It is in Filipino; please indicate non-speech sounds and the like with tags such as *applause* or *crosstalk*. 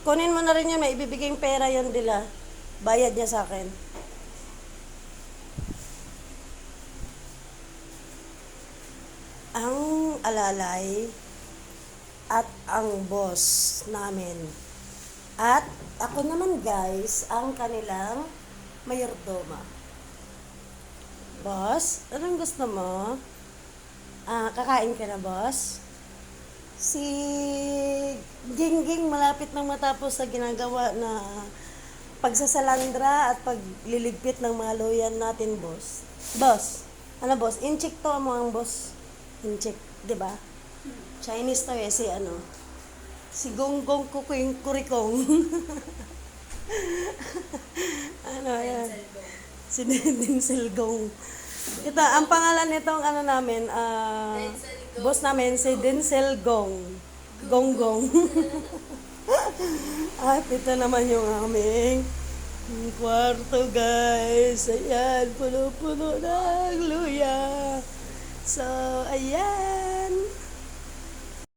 Kunin mo na rin yun, may ibibigay pera yun nila. Bayad niya sa akin. Ang alalay at ang boss namin. At ako naman guys, ang kanilang mayordoma. Boss, anong gusto mo? Ah, kakain ka na, boss? Si Gingging malapit nang matapos sa ginagawa na pagsasalandra at pagliligpit ng mga loyan natin, boss. Boss, ano boss? Incheck to mo ang boss. Incheck, di ba? Chinese to eh, si ano. Si Gonggong Kukuing Kurikong. *laughs* ano yan? Si Denzel Gong. Ito, ang pangalan nitong ano namin, ah, boss namin, si Denzel Gong. Gonggong. *laughs* At ito naman yung aming kwarto, guys. Ayan, puno-puno ng luya. So, ayan.